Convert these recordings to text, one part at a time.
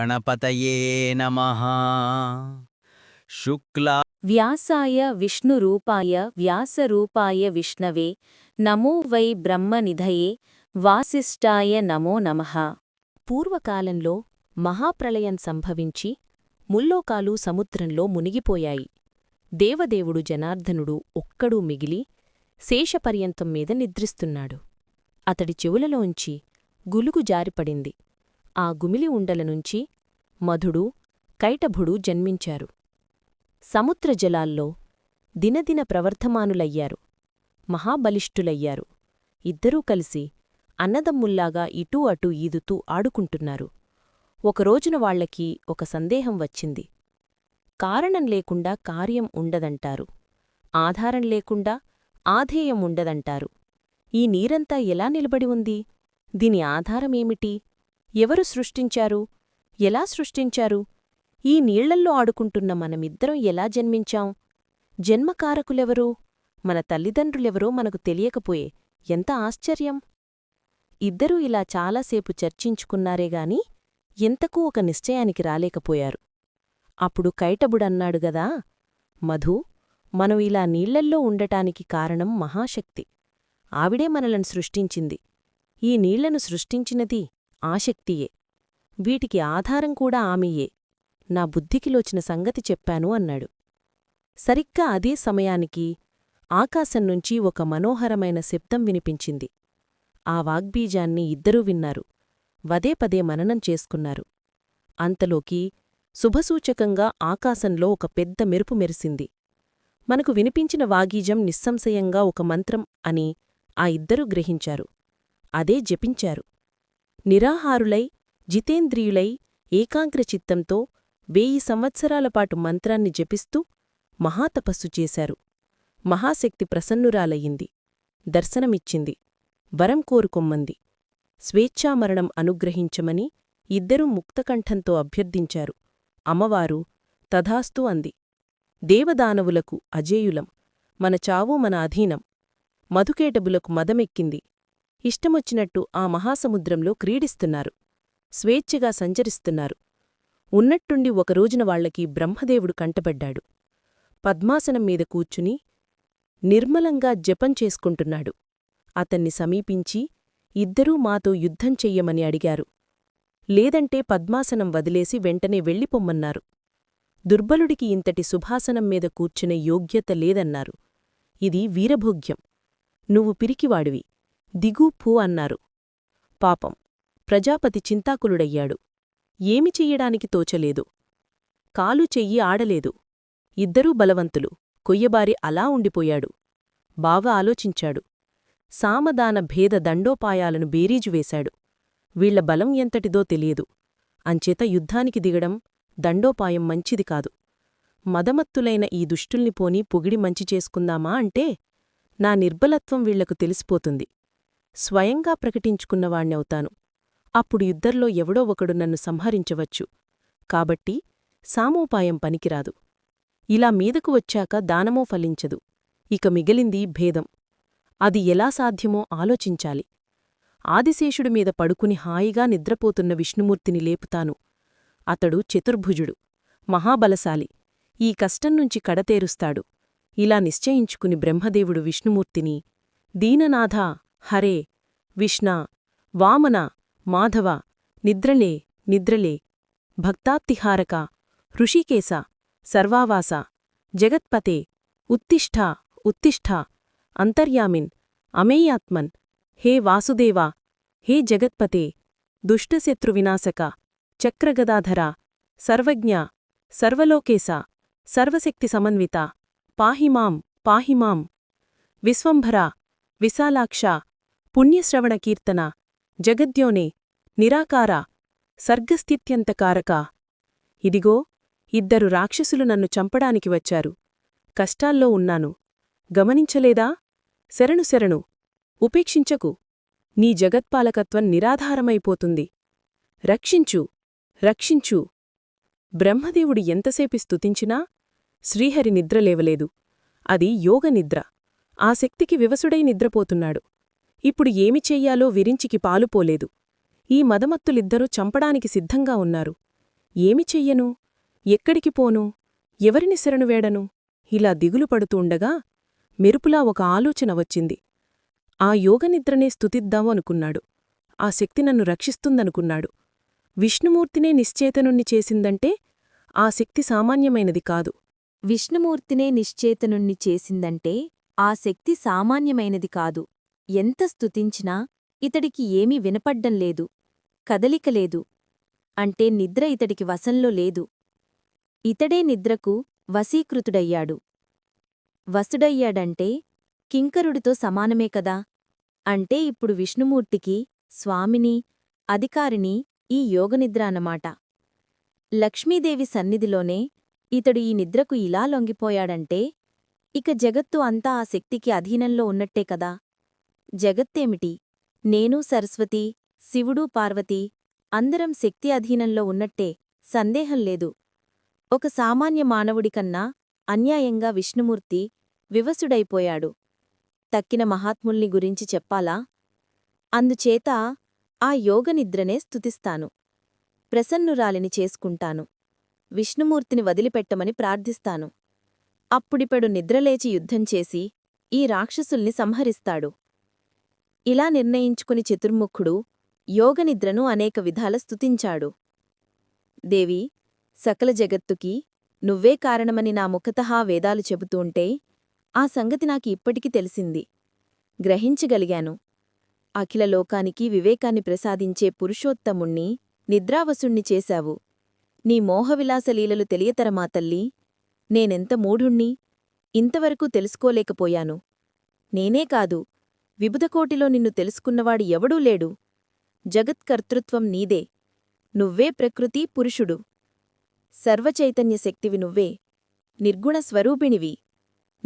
గణపతయే నమ శుక్లా వ్యాసాయ విష్ణురూపాయ వ్యాసరూపాయ విష్ణవే నమో వై బ్రహ్మనిధయే వాసిష్ఠాయ నమో నమః. పూర్వకాలంలో మహాప్రళయం సంభవించి ముల్లోకాలు సముద్రంలో మునిగిపోయాయి. దేవదేవుడు జనార్దనుడు ఒక్కడూ మిగిలి శేషపర్యంతం మీద నిద్రిస్తున్నాడు. అతడి చెవులలోంచి గులుగు జారిపడింది. ఆ గుమిలి ఉండల నుంచి మధుడు కైటభుడు జన్మించారు. సముద్ర జలాల్లో దినదిన ప్రవర్ధమానులయ్యారు. మహాబలిష్ఠులయ్యారు. ఇద్దరూ కలిసి అన్నదమ్ముల్లాగా ఇటూ అటూ ఈదుతూ ఆడుకుంటున్నారు. ఒకరోజున వాళ్ళకి ఒక సందేహం వచ్చింది. కారణం లేకుండా కార్యం ఉండదంటారు. ఆధారం లేకుండా ఆధేయం ఉండదంటారు. ఈ నీరంతా ఎలా నిలబడి ఉంది? దీని ఆధారమేమిటి? ఎవరు సృష్టించారు? ఎలా సృష్టించారు? ఈ నీళ్ళల్లో ఆడుకుంటున్న మనమిద్దరం ఎలా జన్మించాం? జన్మకారకులెవరు? మన తల్లిదండ్రులెవరో మనకు తెలియకపోయే ఎంత ఆశ్చర్యం! ఇద్దరూ ఇలా చాలాసేపు చర్చించుకున్నారేగాని ఎంతకూ ఒక నిశ్చయానికి రాలేకపోయారు. అప్పుడు కైటబుడన్నాడుగదా మధు మనం ఇలా నీళ్ళల్లో ఉండటానికి కారణం మహాశక్తి. ఆవిడే మనలను సృష్టించింది. ఈ నీళ్ళను సృష్టించినది ఆశక్తియే వీటికి ఆధారం కూడా ఆమెయే. నా బుద్ధికిలోచిన సంగతి చెప్పాను అన్నాడు. సరిగ్గా అదే సమయానికి ఆకాశం నుంచి ఒక మనోహరమైన శబ్దం వినిపించింది. ఆ వాగ్బీజాన్ని ఇద్దరూ విన్నారు. వదే పదే మననం చేసుకున్నారు. అంతలోకి శుభసూచకంగా ఆకాశంలో ఒక పెద్ద మెరుపు మెరిసింది. మనకు వినిపించిన వాగీజం నిస్సంశయంగా ఒక మంత్రం అని ఆ ఇద్దరూ గ్రహించారు. అదే జపించారు. నిరాహారులై జితేంద్రియులై ఏకాగ్రచిత్తంతో వేయి సంవత్సరాలపాటు మంత్రాన్ని జపిస్తూ మహాతపస్సు చేశారు. మహాశక్తి ప్రసన్నురాలయ్యింది. దర్శనమిచ్చింది. వరం కోరుకొమ్మంది. స్వేచ్ఛామరణం అనుగ్రహించమని ఇద్దరూ ముక్తకంఠంతో అభ్యర్థించారు. అమ్మవారు తథాస్తు అంది. దేవదానవులకు అజేయులం. మన చావు మన అధీనం. మధుకేటబులకు మదమెక్కింది. ఇష్టమొచ్చినట్టు ఆ మహాసముద్రంలో క్రీడిస్తున్నారు. స్వేచ్ఛగా సంచరిస్తున్నారు. ఉన్నట్టుండి ఒకరోజున వాళ్ళకి బ్రహ్మదేవుడు కంటపడ్డాడు. పద్మాసనం మీద కూర్చుని నిర్మలంగా జపం చేసుకుంటున్నాడు. అతన్ని సమీపించి ఇద్దరూ మాతో యుద్ధం చెయ్యమని అడిగారు. లేదంటే పద్మాసనం వదిలేసి వెంటనే వెళ్ళిపొమ్మన్నారు. దుర్బలుడికి ఇంతటి సుభాసనం మీద కూర్చునే యోగ్యత లేదన్నారు. ఇది వీరభోగ్యం. నువ్వు పిరికివాడివి. దిగు పూ అన్నారు. పాపం ప్రజాపతి చింతాకులుడయ్యాడు. ఏమి చెయ్యడానికి తోచలేదు. కాలు చెయ్యి ఆడలేదు. ఇద్దరూ బలవంతులు. కొయ్యబారి అలా ఉండిపోయాడు. బాగా ఆలోచించాడు. సామదాన భేద దండోపాయాలను బేరీజు వేశాడు. వీళ్ళ బలం ఎంతటిదో తెలియదు. అంచేత యుద్ధానికి దిగడం దండోపాయం మంచిది కాదు. మదమత్తులైన ఈ దుష్టుల్ని పోని పొగిడి మంచి చేసుకుందామా అంటే నా నిర్బలత్వం వీళ్ళకు తెలిసిపోతుంది. స్వయంగా ప్రకటించుకున్నవాణ్ణవుతాను. అప్పుడు ఇద్దర్లో ఎవడో ఒకడు నన్ను సంహరించవచ్చు. కాబట్టి సామోపాయం పనికిరాదు. ఇలా మీదకు వచ్చాక దానమో ఫలించదు. ఇక మిగిలింది భేదం. అది ఎలా సాధ్యమో ఆలోచించాలి. ఆదిశేషుడి మీద పడుకుని హాయిగా నిద్రపోతున్న విష్ణుమూర్తిని లేపుతాను. అతడు చతుర్భుజుడు. మహాబలశాలి. ఈ కష్టం నుంచి కడతేరుస్తాడు. ఇలా నిశ్చయించుకుని బ్రహ్మదేవుడు విష్ణుమూర్తిని దీననాథా హరే విష్ణ వామన మాధవ నిద్రలే నిద్రలే భక్తాప్తిహారక ఋషికేశ సర్వావాస జగత్పతే ఉత్తిష్ఠా ఉత్తిష్ఠా అంతర్యామిన్ అమేయాత్మన్ హే వాసుదేవా హే జగత్పతే దుష్టశత్రువినాశక చక్రగదాధర సర్వజ్ఞ సర్వలోకేశ సర్వశక్తి సమన్విత పాహిమాం పాహిమాం విశ్వంభర విశాలాక్ష పుణ్యశ్రవణకీర్తన జగద్యోనే నిరాకార సర్గస్థిత్యంతకారక ఇదిగో ఇద్దరు రాక్షసులు నన్ను చంపడానికి వచ్చారు. కష్టాల్లో ఉన్నాను. గమనించలేదా? శరణు శరణు. ఉపేక్షించకు. నీ జగత్పాలకత్వం నిరాధారమైపోతుంది. రక్షించు రక్షించు. బ్రహ్మదేవుడు ఎంతసేపి స్తుతించినా శ్రీహరి నిద్రలేవలేదు అది యోగనిద్ర ఆ శక్తికి వివసుడై నిద్రపోతున్నాడు. ఇప్పుడు ఏమి చెయ్యాలో విరించికి పాలుపోలేదు ఈ మదమత్తులిద్దరూ చంపడానికి సిద్ధంగా ఉన్నారు. ఏమి చెయ్యను? ఎక్కడికి పోను? ఎవరిని శరణు వేడను ఇలా దిగులు పడుతూండగా మెరుపులా ఒక ఆలోచన వచ్చింది. ఆ యోగనిద్రనే స్తుతిద్దాము అనుకున్నాడు. ఆ శక్తి నన్ను రక్షిస్తుందనుకున్నాడు. విష్ణుమూర్తినే నిశ్చేతనుణ్ణి చేసిందంటే ఆ శక్తి సామాన్యమైనది కాదు. విష్ణుమూర్తినే నిశ్చేతనుణ్ణి చేసిందంటే ఆ శక్తి సామాన్యమైనది కాదు. ఎంత స్తుతించినా ఇతడికి ఏమీ వినపడ్డం లేదు కదలిక లేదు. అంటే నిద్ర ఇతడికి వశంలో లేదు. ఇతడే నిద్రకు వశీకృతుడయ్యాడు. వసుడయ్యాడంటే కింకరుడితో సమానమే కదా? అంటే ఇప్పుడు విష్ణుమూర్తికి స్వామిని అధికారిని ఈ యోగనిద్ర అన్నమాట. లక్ష్మీదేవి సన్నిధిలోనే ఇతడు ఈ నిద్రకు ఇలా లొంగిపోయాడంటే ఇక జగత్తు అంతా ఆ శక్తికి అధీనంలో ఉన్నట్టే కదా? జగత్తేమిటి? నేను సరస్వతి శివుడు పార్వతి అందరం శక్తి అధీనంలో ఉన్నట్టే సందేహం లేదు. ఒక సామాన్య మానవుడికన్నా అన్యాయంగా విష్ణుమూర్తి వివసుడైపోయాడు. తక్కిన మహాత్ముల్ని గురించి చెప్పాలా? అందుచేత ఆ యోగనిద్రనే స్తుతిస్తాను. ప్రసన్నురాలిని చేసుకుంటాను. విష్ణుమూర్తిని వదిలిపెట్టమని ప్రార్థిస్తాను. అప్పుడిపడు నిద్రలేచి యుద్ధంచేసి ఈ రాక్షసుల్ని సంహరిస్తాడు. ఇలా నిర్ణయించుకుని చతుర్ముఖుడు యోగనిద్రను అనేక విధాల స్తుతించాడు. దేవి సకల జగత్తుకి నువ్వే కారణమని నా ముఖతహా వేదాలు చెబుతూంటే ఆ సంగతి నాకు ఇప్పటికీ తెలిసింది. గ్రహించగలిగాను. అఖిల లోకానికి వివేకాన్ని ప్రసాదించే పురుషోత్తముణ్ణి నిద్రావసుణ్ణి చేశావు. నీ మోహవిలాసలీలలు తెలియతరమా తల్లి? నేనెంత మూఢుణ్ణి? ఇంతవరకు తెలుసుకోలేకపోయాను. నేనే కాదు విబుధకోటిలో నిన్ను తెలుసుకున్నవాడు ఎవడూ లేడు. జగత్కర్తృత్వం నీదే. నువ్వే ప్రకృతి పురుషుడు. సర్వచైతన్య శక్తివి నువ్వే. నిర్గుణ స్వరూపిణివి.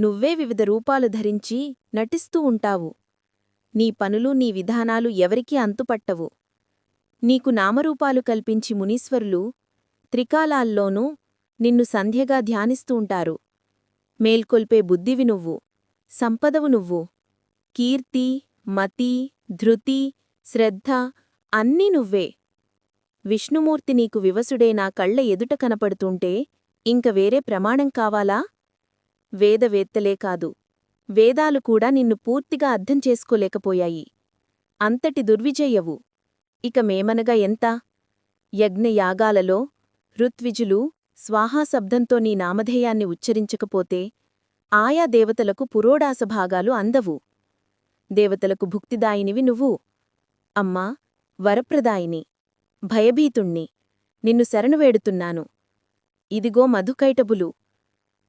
నువ్వే వివిధ రూపాలు ధరించి నటిస్తూ ఉంటావు. నీ పనులు నీ విధానాలు ఎవరికీ అంతుపట్టవు. నీకు నామరూపాలు కల్పించి మునీశ్వరులు త్రికాలాల్లోనూ నిన్ను సంధ్యగా ధ్యానిస్తూ ఉంటారు. మేల్కొల్పే బుద్ధివి నువ్వు. సంపదవు నువ్వు. కీర్తి మతి ధృతి శ్రద్ధ అన్నీ నువ్వే. విష్ణుమూర్తి నీకు వివసుడే నా కళ్ళ ఎదుట కనపడుతుంటే ఇంక వేరే ప్రమాణం కావాలా? వేదవేత్తలే కాదు. వేదాలు కూడా నిన్ను పూర్తిగా అర్థం చేసుకోలేకపోయాయి. అంతటి దుర్విజయవు. ఇక మేమనగా ఎంత? యజ్ఞయాగాలలో ఋత్విజులు స్వాహాశబ్దంతో నీ నామధేయాన్ని ఉచ్చరించకపోతే ఆయా దేవతలకు పురోడాసభాగాలు అందవు. దేవతలకు భుక్తిదాయినివి నువ్వు. అమ్మా వరప్రదాయిని భయభీతుణ్ణి నిన్ను శరణువేడుతున్నాను ఇదిగో మధుకైటబులు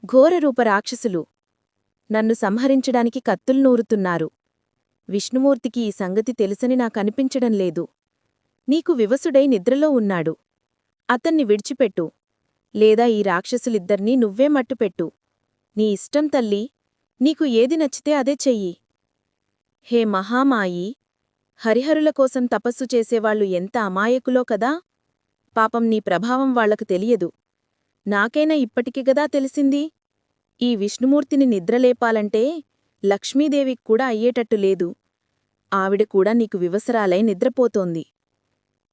ఘోరరూప రాక్షసులు నన్ను సంహరించడానికి కత్తుల్నూరుతున్నారు విష్ణుమూర్తికి ఈ సంగతి తెలుసని నాకనిపించడం లేదు. నీకు వివసుడై నిద్రలో ఉన్నాడు. అతన్ని విడిచిపెట్టు. లేదా ఈ రాక్షసులిద్దర్నీ నువ్వే మట్టుపెట్టు. నీ ఇష్టం తల్లి నీకు ఏది నచ్చితే అదే చెయ్యి. హే మహామాయి! హరిహరుల కోసం తపస్సు చేసేవాళ్ళు ఎంత అమాయకులో కదా! పాపం నీ ప్రభావం వాళ్ళకు తెలియదు. నాకైనా ఇప్పటికి గదా తెలిసింది? ఈ విష్ణుమూర్తిని నిద్రలేపాలంటే లక్ష్మీదేవికి కూడా అయ్యేటట్టు లేదు. ఆవిడ కూడా నీకు వివసరాలై నిద్రపోతోంది.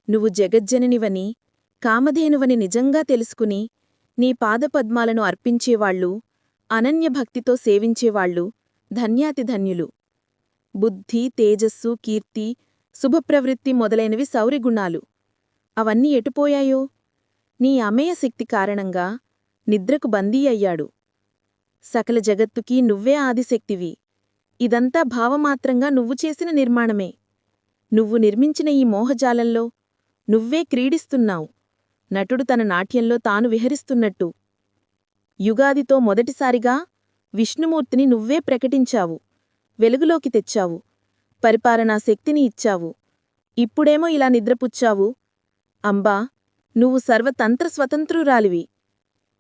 నువ్వు జగజ్జననివని కామధేనువని నిజంగా తెలుసుకుని నీ పాదపద్మాలను అర్పించేవాళ్ళు అనన్యభక్తితో సేవించేవాళ్ళు ధన్యాతిధన్యులు. బుద్ధి తేజస్సు కీర్తి శుభప్రవృత్తి మొదలైనవి సౌరిగుణాలు. అవన్నీ ఎటుపోయాయో? నీ అమేయశక్తి కారణంగా నిద్రకు బందీ అయ్యాడు. సకల జగత్తుకీ నువ్వే ఆదిశక్తివి. ఇదంతా భావమాత్రంగా నువ్వు చేసిన నిర్మాణమే. నువ్వు నిర్మించిన ఈ మోహజాలంలో నువ్వే క్రీడిస్తున్నావు. నటుడు తన నాట్యంలో తాను విహరిస్తున్నట్టు. యుగాదితో మొదటిసారిగా విష్ణుమూర్తిని నువ్వే ప్రకటించావు. వెలుగులోకి తెచ్చావు. పరిపాలనా శక్తిని ఇచ్చావు. ఇప్పుడేమో ఇలా నిద్రపుచ్చావు. అంబా నువ్వు సర్వతంత్ర స్వతంత్రురాలివి.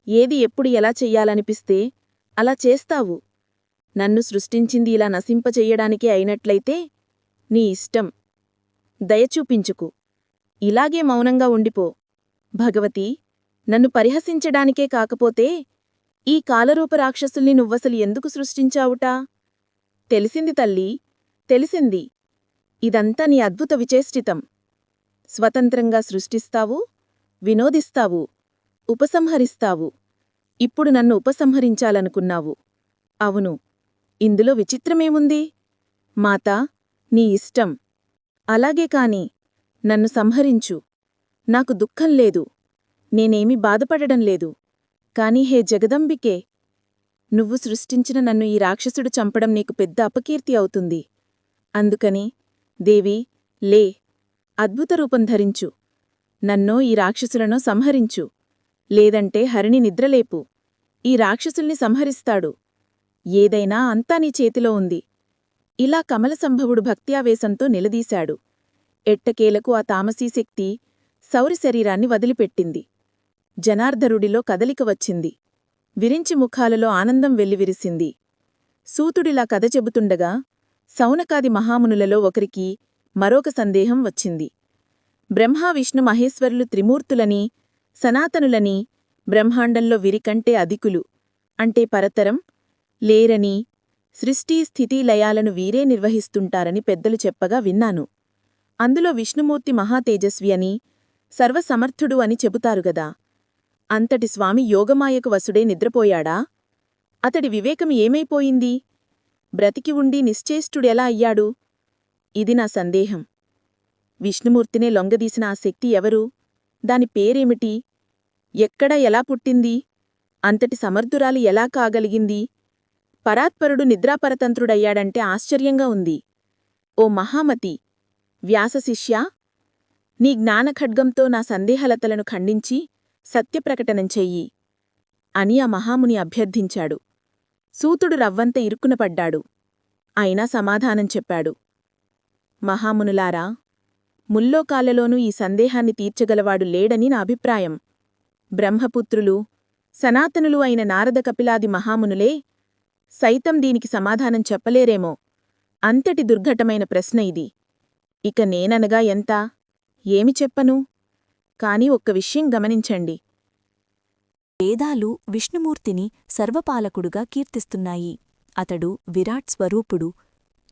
ఏది ఎప్పుడు ఎలా చెయ్యాలనిపిస్తే అలా చేస్తావు. నన్ను సృష్టించింది ఇలా నశింపచెయ్యడానికే అయినట్లయితే నీ ఇష్టం. దయచూపించుకు. ఇలాగే మౌనంగా ఉండిపో. భగవతి నన్ను పరిహసించడానికే కాకపోతే ఈ కాలరూప రాక్షసుల్ని నువ్వసలు ఎందుకు సృష్టించావుటా? తెలిసింది తల్లి తెలిసింది. ఇదంతా నీ అద్భుత విచేష్టితం. స్వతంత్రంగా సృష్టిస్తావు వినోదిస్తావు ఉపసంహరిస్తావు. ఇప్పుడు నన్ను ఉపసంహరించాలనుకున్నావు. అవును ఇందులో విచిత్రమేముంది? మాతా నీ ఇష్టం. అలాగే కాని నన్ను సంహరించు. నాకు దుఃఖం లేదు. నేనేమీ బాధపడడం లేదు. కాని హే జగదంబికే నువ్వు సృష్టించిన నన్ను ఈ రాక్షసుడు చంపడం నీకు పెద్ద అపకీర్తి అవుతుంది. అందుకని దేవి లే అద్భుత రూపం ధరించు. నన్నో ఈ రాక్షసులను సంహరించు. లేదంటే హరిని నిద్రలేపు. ఈ రాక్షసుల్ని సంహరిస్తాడు. ఏదైనా అంతా నీ చేతిలో ఉంది. ఇలా కమలసంభవుడు భక్త్యావేశంతో నిలదీశాడు. ఎట్టకేలకు ఆ తామసీశక్తి సౌరి శరీరాన్ని వదిలిపెట్టింది. జనార్ధరుడిలో కదలిక వచ్చింది. విరించి ముఖాలలో ఆనందం వెల్లివిరిసింది. సూతుడిలా కథ చెబుతుండగా సౌనకాది మహామునులలో ఒకరికి మరొక సందేహం వచ్చింది. బ్రహ్మ విష్ణు మహేశ్వరులు త్రిమూర్తులని సనాతనులని బ్రహ్మాండంలో విరికంటే అధికులు అంటే పరతరం లేరని సృష్టి స్థితి లయాలను వీరే నిర్వహిస్తుంటారని పెద్దలు చెప్పగా విన్నాను. అందులో విష్ణుమూర్తి మహాతేజస్వి అని సర్వసమర్థుడు అని చెబుతారుగదా అంతటి స్వామి యోగమాయకు వసుడే నిద్రపోయాడా? అతడి వివేకం ఏమైపోయింది? బ్రతికి ఉండి నిశ్చేష్టుడెలా అయ్యాడు? ఇది నా సందేహం. విష్ణుమూర్తినే లొంగదీసిన ఆ శక్తి ఎవరు? దాని పేరేమిటి? ఎక్కడ ఎలా పుట్టింది? అంతటి సమర్థురాలు ఎలా కాగలిగింది? పరాత్పరుడు నిద్రాపరతంత్రుడయ్యాడంటే ఆశ్చర్యంగా ఉంది. ఓ మహామతి వ్యాసశిష్యా నీ జ్ఞానఖడ్గంతో నా సందేహలతలను ఖండించి సత్యప్రకటనం చెయ్యి అని ఆ మహాముని అభ్యర్థించాడు. సూతుడు రవ్వంత ఇరుక్కునపడ్డాడు అయినా సమాధానం చెప్పాడు. మహామునులారా ముల్లోకాలలోనూ ఈ సందేహాన్ని తీర్చగలవాడు లేడని నా అభిప్రాయం. బ్రహ్మపుత్రులు సనాతనులు అయిన నారద కపిలాది మహామునులే సైతం దీనికి సమాధానం చెప్పలేరేమో. అంతటి దుర్ఘటమైన ప్రశ్న ఇది. ఇక నేననగా ఎంత? ఏమి చెప్పను? కాని ఒక్క విషయం గమనించండి. వేదాలు విష్ణుమూర్తిని సర్వపాలకుడుగా కీర్తిస్తున్నాయి. అతడు విరాట్ స్వరూపుడు.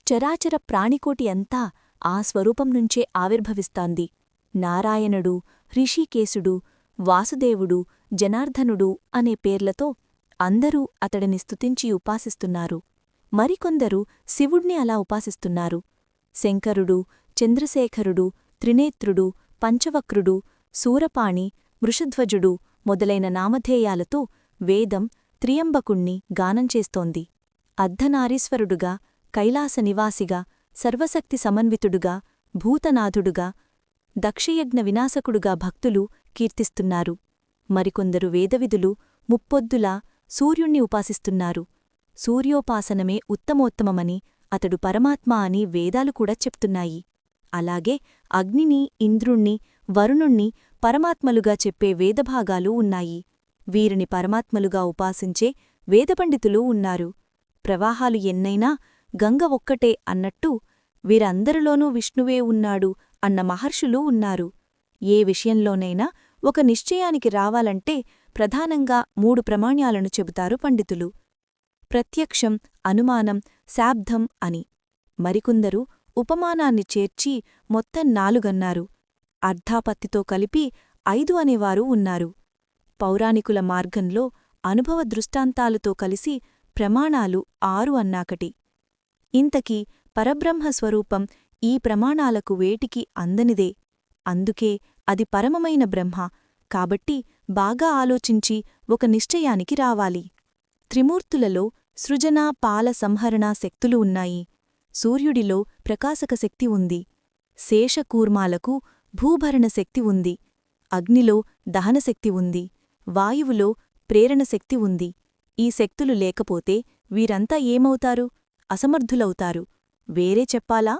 చరాచర ప్రాణికోటి అంతా ఆ స్వరూపం నుంచే ఆవిర్భవిస్తాంది. నారాయణుడు హృషీకేశుడు వాసుదేవుడు జనార్దనుడు అనే పేర్లతో అందరూ అతడిని స్తుతించి ఉపాసిస్తున్నారు. మరికొందరు శివుణ్ణి అలా ఉపాసిస్తున్నారు. శంకరుడు చంద్రశేఖరుడు త్రినేత్రుడు పంచవక్రుడు శూరపాణి వృషధ్వజుడు మొదలైన నామధేయాలతో వేదం త్రియంబకుణ్ణి గానం చేస్తోంది. అర్ధనారీశ్వరుడుగా కైలాస నివాసిగా సర్వశక్తి సమన్వితుడుగా భూతనాథుడుగా దక్షయజ్ఞ వినాశకుడుగా భక్తులు కీర్తిస్తున్నారు. మరికొందరు వేదవిధులు ముప్పొద్దులా సూర్యుణ్ణి ఉపాసిస్తున్నారు. సూర్యోపాసనమే ఉత్తమోత్తమమని అతడు పరమాత్మ అని వేదాలు కూడా చెప్తున్నాయి. అలాగే అగ్నిని ఇంద్రుణ్ణి వరుణుణ్ణి పరమాత్మలుగా చెప్పే వేదభాగాలు ఉన్నాయి. వీరిని పరమాత్మలుగా ఉపాసించే వేదపండితులు ఉన్నారు. ప్రవాహాలు ఎన్నైనా గంగ ఒక్కటే అన్నట్టు వీరందరిలోనూ విష్ణువే ఉన్నాడు అన్న మహర్షులు ఉన్నారు. ఏ విషయంలోనైనా ఒక నిశ్చయానికి రావాలంటే ప్రధానంగా మూడు ప్రమాణ్యాలను చెబుతారు పండితులు. ప్రత్యక్షం అనుమానం శాబ్దం అని. మరికొందరు ఉపమానాన్ని చేర్చి మొత్తం నాలుగన్నారు. అర్ధాపత్తితో కలిపి ఐదు అనేవారు ఉన్నారు. పౌరాణికుల మార్గంలో అనుభవ దృష్టాంతాలతో కలిసి ప్రమాణాలు ఆరు అన్నాకటి. ఇంతకీ పరబ్రహ్మస్వరూపం ఈ ప్రమాణాలకు వేటికి అందనిదే. అందుకే అది పరమమైన బ్రహ్మ. కాబట్టి బాగా ఆలోచించి ఒక నిశ్చయానికి రావాలి. త్రిమూర్తులలో సృజన పాల సంహరణ శక్తులు ఉన్నాయి. సూర్యుడిలో ప్రకాశక శక్తి ఉంది. శేషకూర్మాలకు భూభరణ శక్తి ఉంది. అగ్నిలో దహనశక్తి ఉంది. వాయువులో ప్రేరణశక్తి ఉంది. ఈ శక్తులు లేకపోతే వీరంతా ఏమవుతారు? అసమర్థులవుతారు. వేరే చెప్పాలా?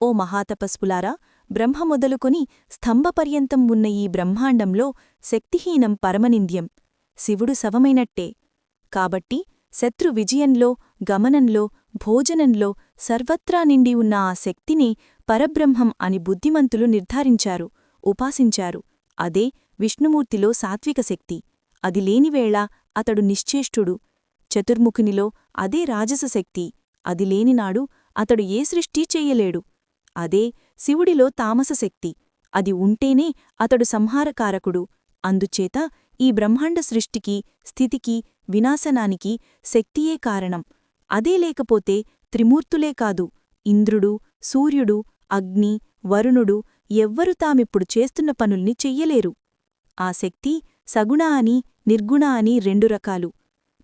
ఓ మహాతపస్పులారా బ్రహ్మ మొదలుకొని స్తంభపర్యంతం ఉన్న ఈ బ్రహ్మాండంలో శక్తిహీనం పరమనింద్యం. శివుడు శవమైనట్టే. కాబట్టి శత్రు విజయంలో గమనంలో భోజనంలో సర్వత్రా నిండి ఉన్న ఆ శక్తిని పరబ్రహ్మం అని బుద్ధిమంతులు నిర్ధారించారు ఉపాసించారు. అదే విష్ణుమూర్తిలో సాత్విక శక్తి. అది లేనివేళ అతడు నిశ్చేష్టుడు. చతుర్ముఖునిలో అదే రాజసశక్తి అది లేనినాడు అతడు ఏ సృష్టి చెయ్యలేడు అదే శివుడిలో తామసశక్తి అది ఉంటేనే అతడు సంహారకారకుడు. అందుచేత ఈ బ్రహ్మాండ సృష్టికి స్థితికి వినాశనానికి శక్తియే కారణం. అదే లేకపోతే త్రిమూర్తులే కాదు. ఇంద్రుడు సూర్యుడు అగ్ని వరుణుడు ఎవ్వరు తామిప్పుడు చేస్తున్న పనుల్ని చెయ్యలేరు. ఆ శక్తి సగుణ అని నిర్గుణ అని రెండు రకాలు.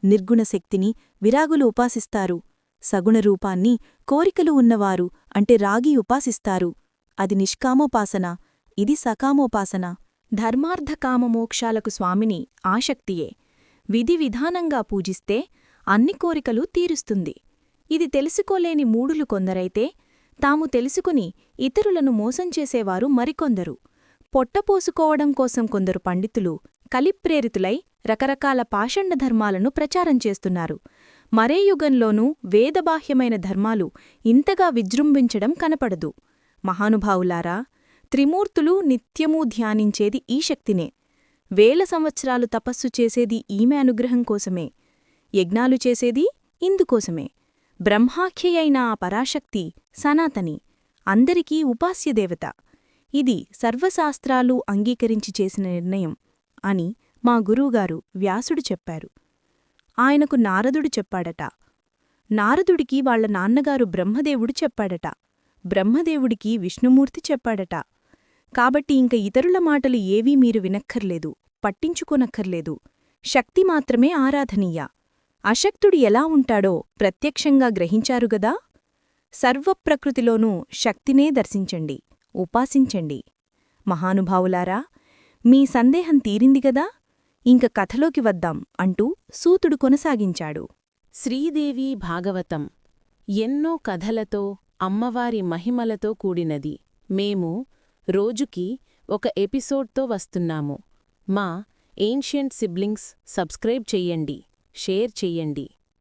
నిర్గుణ శక్తిని విరాగులు ఉపాసిస్తారు. సగుణ రూపాన్ని కోరికలు ఉన్నవారు అంటే రాగి ఉపాసిస్తారు. అది నిష్కామోపాసన. ఇది సకామోపాసన. ధర్మార్థకామమోక్షాలకు స్వామిని ఆశక్తియే. విధి విధానంగా పూజిస్తే అన్ని కోరికలు తీరుస్తుంది. ఇది తెలుసుకోలేని మూడులు కొందరైతే తాము తెలుసుకుని ఇతరులను మోసం చేసేవారు మరికొందరు. పొట్టపోసుకోవడం కోసం కొందరు పండితులు కలిప్రేరితులై రకరకాల పాషండ ధర్మాలను ప్రచారం చేస్తున్నారు. మరే యుగంలోనూ వేదబాహ్యమైన ధర్మాలు ఇంతగా విజృంభించడం కనపడదు. మహానుభావులారా త్రిమూర్తులు నిత్యమూ ధ్యానించేది ఈ శక్తినే. వేల సంవత్సరాలు తపస్సు చేసేది ఈమె అనుగ్రహం కోసమే. యజ్ఞాలు చేసేది ఇందుకోసమే. బ్రహ్మాఖ్యయైన ఆ పరాశక్తి సనాతని అందరికీ ఉపాస్యదేవత. ఇది సర్వశాస్త్రాలు అంగీకరించి చేసిన నిర్ణయం అని మా గురువుగారు వ్యాసుడు చెప్పారు. ఆయనకు నారదుడు చెప్పాడట. నారదుడికి వాళ్ళ నాన్నగారు బ్రహ్మదేవుడు చెప్పాడట. బ్రహ్మదేవుడికి విష్ణుమూర్తి చెప్పాడట. కాబట్టి ఇంక ఇతరుల మాటలు ఏవీ మీరు వినక్కర్లేదు పట్టించుకోనక్కర్లేదు. శక్తి మాత్రమే ఆరాధనీయ. అశక్తుడు ఎలా ఉంటాడో ప్రత్యక్షంగా గ్రహించారుగదా సర్వప్రకృతిలోనూ శక్తినే దర్శించండి ఉపాసించండి. మహానుభావులారా మీ సందేహం తీరిందిగదా ఇంక కథలోకి వద్దాం అంటూ సూతుడు కొనసాగించాడు. శ్రీదేవి భాగవతం ఎన్నో కథలతో అమ్మవారి మహిమలతో కూడినది. మేము రోజుకి ఒక ఎపిసోడ్తో వస్తున్నాము. మా ఏన్షియంట్ సిబ్లింగ్స్ సబ్స్క్రైబ్ చెయ్యండి షేర్ చెయ్యండి